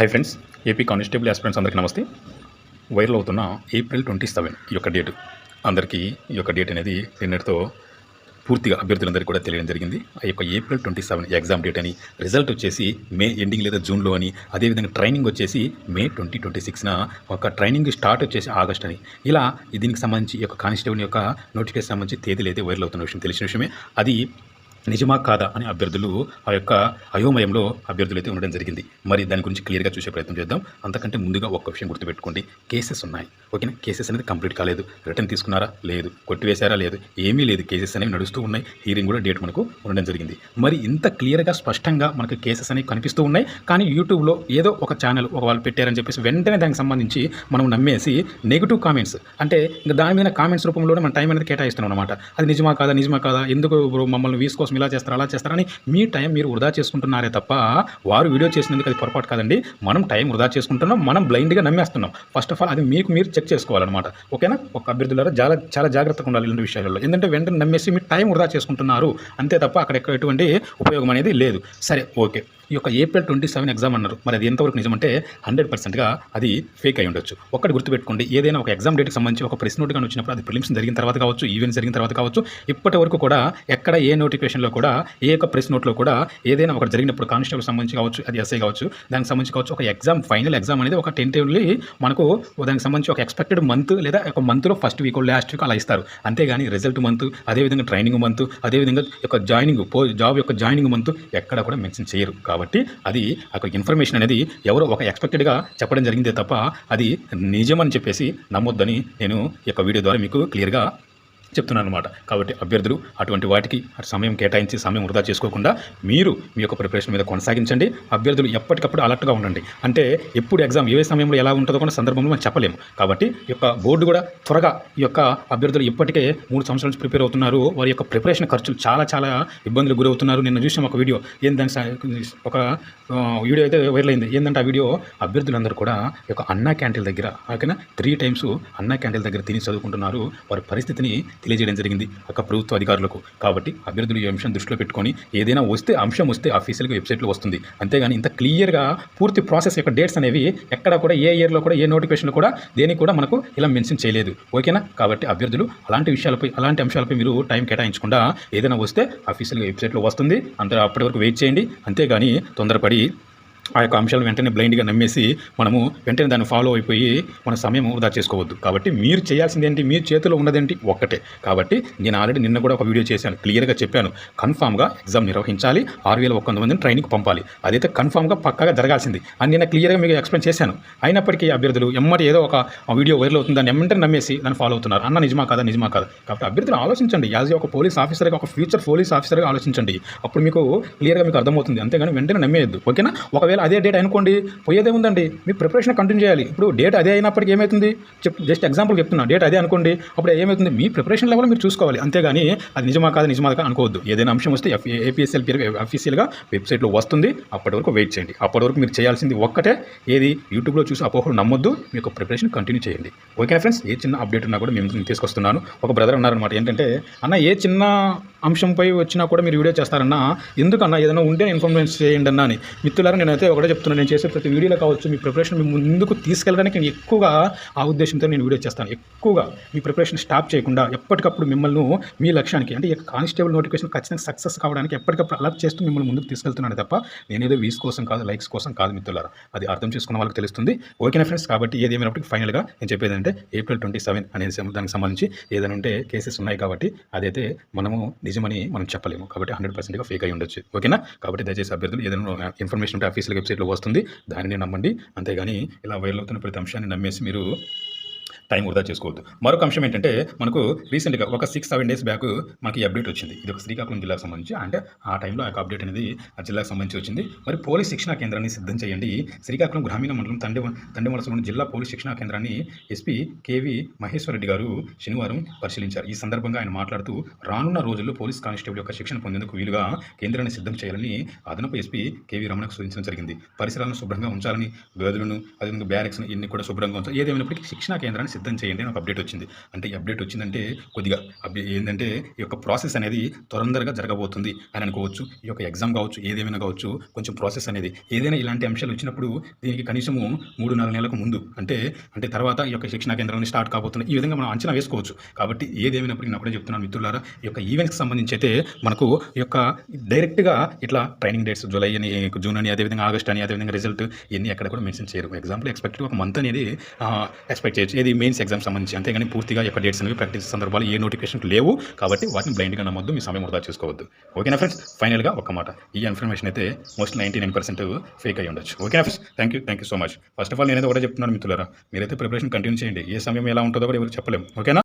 Hi friends AP constable aspirants అందరికీ నమస్తే. Viral అవుతున్న ఏప్రిల్ ట్వంటీ సెవెన్ ఈ యొక్క డేట్. అందరికీ ఈ యొక్క డేట్ అనేది నిన్నటితో పూర్తిగా అభ్యర్థులందరికీ కూడా తెలియడం జరిగింది. ఆ యొక్క April twenty seven exam date అని రిజల్ట్ వచ్చేసి మే ఎండింగ్ లేదా జూన్లో అని అదేవిధంగా ట్రైనింగ్ వచ్చేసి మే ట్వంటీ ట్వంటీ సిక్స్న ఒక ట్రైనింగ్ స్టార్ట్ వచ్చేసి ఆగస్ట్ అని. ఇలా దీనికి సంబంధించి ఈ యొక్క కానిస్టేబుల్ యొక్క నోటిఫికేషన్ సంబంధించి తేదీలు అయితే వైరల్ అవుతున్న విషయం తెలిసిన విషయమే. అది నిజమా కాదా అని అభ్యర్థులు ఆ యొక్క అయోమయంలో అభ్యర్థులు అయితే ఉండడం జరిగింది. మరి దాని గురించి క్లియర్గా చూసే ప్రయత్నం చేద్దాం. అంతకంటే ముందుగా ఒక్క విషయం గుర్తుపెట్టుకోండి. కేసెస్ ఉన్నాయి. ఓకేనా? కేసెస్ అనేది కంప్లీట్ కాలేదు. రిటర్న్ తీసుకున్నారా? లేదు. కొట్టివేశారా? లేదు. ఏమీ లేదు. కేసెస్ అనేవి నడుస్తూ ఉన్నాయి. హీరింగ్ కూడా డేట్ మనకు ఉండడం జరిగింది. మరి ఇంత క్లియర్గా స్పష్టంగా మనకు కేసెస్ అనేవి కనిపిస్తూ ఉన్నాయి. కానీ యూట్యూబ్లో ఏదో ఒక ఛానల్ ఒక వాళ్ళు పెట్టారని చెప్పేసి వెంటనే దానికి సంబంధించి మనం నమ్మేసి నెగిటివ్ కామెంట్స్ అంటే ఇంకా దాని మీద కామెంట్స్ రూపంలోనే మన టైం అనేది కేటాయిస్తున్నాం అనమాట అది నిజమా కాదా? నిజమా కాదా? ఎందుకు మమ్మల్ని వీస్ కోసం ఇలా చేస్తారు అలా చేస్తారని మీ టైం మీరు వృధా చేసుకుంటున్నారే తప్ప వారు వీడియో చేసినందుకు అది పొరపాటు కాదండి. మనం టైం వృధా చేసుకుంటున్నాం మనం బ్లైండ్గా నమ్మేస్తున్నాం. ఫస్ట్ ఆఫ్ ఆల్ అది మీకు మీరు చెక్ చేసుకోవాలన్నమాట. ఓకేనా? ఒక అభ్యర్థులారా చాలా చాలా జాగ్రత్తగా ఉండాలి ఇలాంటి విషయాలలో. ఎందుకంటే వెంటనే నమ్మేసి మీ టైం వృధా చేసుకుంటున్నారు. అంతే తప్ప అక్కడ ఎక్కడ ఎటువంటి ఉపయోగం అనేది లేదు. సరే ఓకే. ఈ యొక్క ఏప్రిల్ ట్వంటీ సెవెన్ ఎగ్జామ్ అన్నారు. మరి అది ఎంతవరకు నిజమంటే హండ్రెడ్ పర్సెంట్గా అది ఫేక్ అయి ఉండొచ్చు. ఒక్కటి గుర్తుపెట్టుకోండి ఏదైనా ఒక ఎగ్జామ్ డేట్కి సంబంధించి ఒక ప్రెస్ నోట్ కానీ వచ్చినప్పుడు అది ప్రిలిమ్స్ జరిగిన తర్వాత కావచ్చు ఈవెంట్ జరిగిన తర్వాత కావచ్చు ఇప్పటి వరకు కూడా ఎక్కడ ఏ నోటిఫికేషన్లో కూడా ఏ యొక్క ప్రెస్ నోట్లో కూడా ఏదైనా ఒకటి జరిగినప్పుడు కానిస్టేబుల్ సంబంధించి కావచ్చు అది ఎస్ఐ కావచ్చు దానికి సంబంధించి కావచ్చు ఒక ఎగ్జామ్ ఫైనల్ ఎగ్జామ్ అనేది ఒక టెంటేవ్లీ మనకు దానికి సంబంధించి ఒక ఎక్స్పెక్టెడ్ మంత్ లేదా ఒక మంత్లో ఫస్ట్ వీక్ లాస్ట్ వీక్ అలా ఇస్తారు. అంతేగాని రిజల్ట్ మంత్ అదేవిధంగా ట్రైనింగ్ మంత్ అదేవిధంగా యొక్క జాయినింగ్ పో జాబ్ యొక్క జాయినింగ్ మంత్ ఎక్కడ కూడా మెన్షన్ చేయరు. కాబట్టి కాబట్టి అది అక్కడ ఇన్ఫర్మేషన్ అనేది ఎవరో ఒక ఎక్స్పెక్టెడ్గా చెప్పడం జరిగిందే తప్ప అది నిజమని చెప్పేసి నమ్మొద్దని నేను ఈ యొక్క వీడియో ద్వారా మీకు క్లియర్గా చెప్తున్నాను అనమాట కాబట్టి అభ్యర్థులు అటువంటి వాటికి అటు సమయం కేటాయించి సమయం వృధా చేసుకోకుండా మీరు మీ యొక్క ప్రిపరేషన్ మీద కొనసాగించండి. అభ్యర్థులు ఎప్పటికప్పుడు అలర్ట్గా ఉండండి. అంటే ఎప్పుడు ఎగ్జామ్ ఏ సమయంలో ఎలా ఉంటుందో కూడా సందర్భంలో మనం చెప్పలేము. కాబట్టి ఈ యొక్క బోర్డు కూడా త్వరగా ఈ యొక్క అభ్యర్థులు ఇప్పటికే మూడు సంవత్సరాల నుంచి ప్రిపేర్ అవుతున్నారు. వారి యొక్క ప్రిపరేషన్ ఖర్చులు చాలా చాలా ఇబ్బందులు గురవుతున్నారు. నిన్న చూసాం ఒక వీడియో. ఏందని ఒక వీడియో అయితే వైరల్ అయింది. ఏంటంటే ఆ వీడియో అభ్యర్థులందరూ కూడా ఈ యొక్క అన్నా క్యాంటీన్ దగ్గర ఓకేనా? త్రీ టైమ్స్ అన్నా క్యాంటీన్ దగ్గర తిని చదువుకుంటున్నారు. వారి పరిస్థితిని తెలియజేయడం జరిగింది ఒక ప్రభుత్వ అధికారులకు. కాబట్టి అభ్యర్థులు ఈ అంశం దృష్టిలో పెట్టుకొని ఏదైనా వస్తే అంశం వస్తే అఫీషియల్గా వెబ్సైట్లో వస్తుంది. అంతేగాని ఇంత క్లియర్గా పూర్తి ప్రాసెస్ యొక్క డేట్స్ అనేవి ఎక్కడ కూడా ఏ ఇయర్లో కూడా ఏ నోటిఫికేషన్లో కూడా దేనికి కూడా మనకు ఇలా మెన్షన్ చేయలేదు. ఓకేనా కాబట్టి అభ్యర్థులు అలాంటి విషయాలపై అలాంటి అంశాలపై మీరు టైం కేటాయించకుండా ఏదైనా వస్తే అఫీషియల్గా వెబ్సైట్లో వస్తుంది. అంత అప్పటి వరకు వెయిట్ చేయండి. అంతేగాని తొందరపడి ఆ యొక్క అంశాలను వెంటనే బ్లైండ్గా నమ్మేసి మనము వెంటనే దాన్ని ఫాలో అయిపోయి మన సమయం వృధా చేసుకోవద్దు. కాబట్టి మీరు చేయాల్సింది ఏంటి? మీ చేతిలో ఉన్నదేంటి ఒక్కటే. కాబట్టి నేను ఆల్రెడీ నిన్న కూడా ఒక వీడియో చేశాను. క్లియర్గా చెప్పాను. కన్ఫామ్గా ఎగ్జామ్ నిర్వహించాలి. ఆరు వేల ఒక్క మందిని ట్రైనింగ్ పంపాలి. అదైతే కన్ఫామ్గా పక్కగా జరగాల్సింది. అని నేను క్లియర్గా మీకు ఎక్స్ప్లెయిన్ చేశాను. అయినప్పటికీ అభ్యర్థులు ఎమ్మటి ఏదో ఒక వీడియో వైరల్ అవుతుంది. దాన్ని ఎమ్మంటే నమ్మేసి దాన్ని ఫాలో అవుతున్నారు. అన్న నిజమా కాదా? నిజమా కాదా? కాబట్టి అభ్యర్థులు ఆలోచించండి. యాజ్ ఒక పోలీస్ ఆఫీసర్గా ఒక ఫ్యూచర్ పోలీస్ ఆఫీసర్గా ఆలోచించండి. అప్పుడు మీకు క్లియర్గా మీకు అర్థమవుతుంది. అంతేగాని వెంటనే నమ్మేయద్దు. ఓకేనా? ఒకవేళ అదే డేట్ అనుకోండి పోయేదే ఉందండి. మీ ప్రిపరేషన్ కంటిన్యూ చేయాలి. ఇప్పుడు డేట్ అదే అయినప్పటికీ ఏమవుతుంది చెప్ జస్ట్ ఎగ్జాంపుల్ చెప్తున్నా. డేట్ అదే అనుకోండి అప్పుడు ఏమవుతుంది మీ ప్రిపరేషన్ లెవెల్ మీరు చూసుకోవాలి. అంతేగాని అది నిజమా కాదు నిజమా కాదు అనుకోవద్దు. ఏదైనా అంశం వస్తే ఏపీఎస్ఎల్ అఫీషియల్గా వెబ్సైట్లో వస్తుంది. అప్పటి వరకు వెయిట్ చేయండి. అప్పటి వరకు మీరు చేయాల్సింది ఒక్కటే. ఏది? యూట్యూబ్లో చూసి అపోహలు నమ్మొద్దు. మీ యొక్క ప్రిపరేషన్ కంటిన్యూ చేయండి. ఓకే ఫ్రెండ్స్ ఏ చిన్న అప్డేట్ ఉన్నా కూడా మేము తీసుకొస్తున్నాను. ఒక బ్రదర్ అన్నారనమాట ఏంటంటే అన్న ఏ చిన్న అంశంపై వచ్చినా కూడా మీరు వీడియో చేస్తారన్నా ఎందుకన్నా? ఏదైనా ఉంటే ఇన్ఫర్మేషన్ చేయండి అన్న అని. మిత్రులారా నేనైతే ఒకటే చెప్తున్నాను నేను చేసే ప్రతి వీడియోలో కావచ్చు మీ ప్రిపరేషన్ మీ ముందుకు తీసుకెళ్ళడానికి నేను ఎక్కువగా ఆ ఉద్దేశంతో నేను వీడియో చేస్తాను. ఎక్కువగా మీ ప్రిపరేషన్ స్టాప్ చేయకుండా ఎప్పటికప్పుడు మిమ్మల్ని మీ లక్ష్యానికి అంటే ఈ కానిస్టేబుల్ నోటిఫికేషన్ ఖచ్చితంగా సక్సెస్ కావడానికి ఎప్పటికప్పుడు అలర్ట్ చేస్తూ మిమ్మల్ని ముందుకు తీసుకెళ్తున్నాను తప్ప నేనేదో వీస్ కోసం కాదు లైక్స్ కోసం కాదు మిత్రులారా. అది అర్థం చేసుకున్న వాళ్ళకి తెలుస్తుంది. ఓకేనా ఫ్రెండ్స్ కాబట్టి ఏది ఏమైనప్పటికీ ఫైనల్గా నేను చెప్పేది అంటే ఏప్రిల్ ట్వంటీ సెవెన్ అనేది దానికి సంబంధించి ఏదైనా ఉంటే కేసెస్ ఉన్నాయి కాబట్టి అదైతే మనము నిజమని మనం చెప్పలేము. కాబట్టి హండ్రెడ్ పర్సెంట్గా ఫేక్ అయి ఉండొచ్చు. ఓకేనా కాబట్టి దయచేసి అభ్యర్థులు ఏదైనా ఇన్ఫర్మేషన్ ఉంటే ఆఫీసులకి వెబ్సైట్లో వస్తుంది. దానిని నమ్మండి. అంతేగాని ఇలా వైరల్ అవుతున్న ప్రతి అంశాన్ని నమ్మేసి మీరు టైం వృధా చేసుకోవద్దు. మరొక అంశం ఏంటంటే మనకు రీసెంట్గా ఒక సిక్స్ సెవెన్ డేస్ బ్యాక్ మనకి అప్డేట్ వచ్చింది. ఇది ఒక శ్రీకాకుళం జిల్లాకు సంబంధించి. అంటే ఆ టైంలో ఆ యొక్క అప్డేట్ అనేది ఆ జిల్లాకు సంబంధించి వచ్చింది. మరి పోలీస్ శిక్షణా కేంద్రాన్ని సిద్ధం చేయండి. శ్రీకాకుళం గ్రామీణ మండలం తండ్రి తండ్రివలసలోని జిల్లా పోలీస్ శిక్షణా కేంద్రాన్ని ఎస్పీ కేవీ మహేశ్వర్ రెడ్డి గారు శనివారం పరిశీలించారు. ఈ సందర్భంగా ఆయన మాట్లాడుతూ రానున్న రోజుల్లో పోలీస్ కానిస్టేబుల్ యొక్క శిక్షణ పొందేందుకు వీలుగా కేంద్రాన్ని సిద్ధం చేయాలని అదనపు ఎస్పీ కేవీ రమణకు సూచించడం జరిగింది. పరిసరాలను శుభ్రంగా ఉంచాలని గదులను అదేవిధంగా బ్యారెక్స్ ఇన్ని కూడా శుభ్రంగా ఉంచాలి ఏదేమైనప్పటికీ శిక్షణా కేంద్రాన్ని సిద్ధం చేయండి అని ఒక అప్డేట్ వచ్చింది. అంటే ఈ అప్డేట్ వచ్చిందంటే కొద్దిగా అప్డే ఏంటంటే ఈ యొక్క ప్రాసెస్ అనేది తొందరగా జరగబోతుంది అని అనుకోవచ్చు. ఈ యొక్క ఎగ్జామ్ కావచ్చు ఏదేమైనా కావచ్చు కొంచెం ప్రాసెస్ అనేది ఏదైనా ఇలాంటి అంశాలు వచ్చినప్పుడు దీనికి కనీసము మూడు నాలుగు నెలలకు ముందు అంటే అంటే తర్వాత ఈ యొక్క శిక్షణా కేంద్రాన్ని స్టార్ట్ కాబోతుంది ఈ విధంగా మనం అంచనా వేసుకోవచ్చు. కాబట్టి ఏదేమైనప్పుడు నేను అప్పుడే చెప్తున్నాను మిత్రులారా ఈ యొక్క ఈవెంట్స్కి సంబంధించి అయితే మనకు ఈ యొక్క డైరెక్ట్గా ఇట్లా ట్రైనింగ్ డేట్స్ జూలై అని జూన్ అని అదేవిధంగా ఆగస్ట్ అని అదేవిధంగా రిజల్ట్ ఇవన్నీ ఎక్కడ కూడా మెన్షన్ చేయరు. ఎగ్జాంపుల్ ఎక్స్పెక్ట్ ఒక మంత్ అనేది ఎక్స్పెక్ట్ చేయొచ్చు. ఏది మెయిన్స్ ఎగ్జామ్ సంబంధించి అంతేగాని పూర్తిగా యొక్క డేట్స్ అనేవి ప్రాక్టీస్ సందర్భాలు ఏ నోటిఫికేషన్ లేవు కాబట్టి వాటిని బ్లైండ్గా నమ్మొద్దు మీ సమయం వృధా చేసుకోవద్దు. ఓకేనా ఫ్రెండ్స్ ఫైనల్గా ఒక మాట. ఈ ఇన్ఫర్మేషన్ అయితే most ninety nine percent fake అయి ఉండొచ్చు. ఓకేనా friends thank you thank you so much first of all నేనైతే ఒకటే చెప్తున్నాను మిత్రులారా మీరైతే ప్రిపరేషన్ కంటిన్యూ చేయండి. ఏ సమయం ఎలా ఉంటుందో కూడా ఎవరు చెప్పలేము ఓకేనా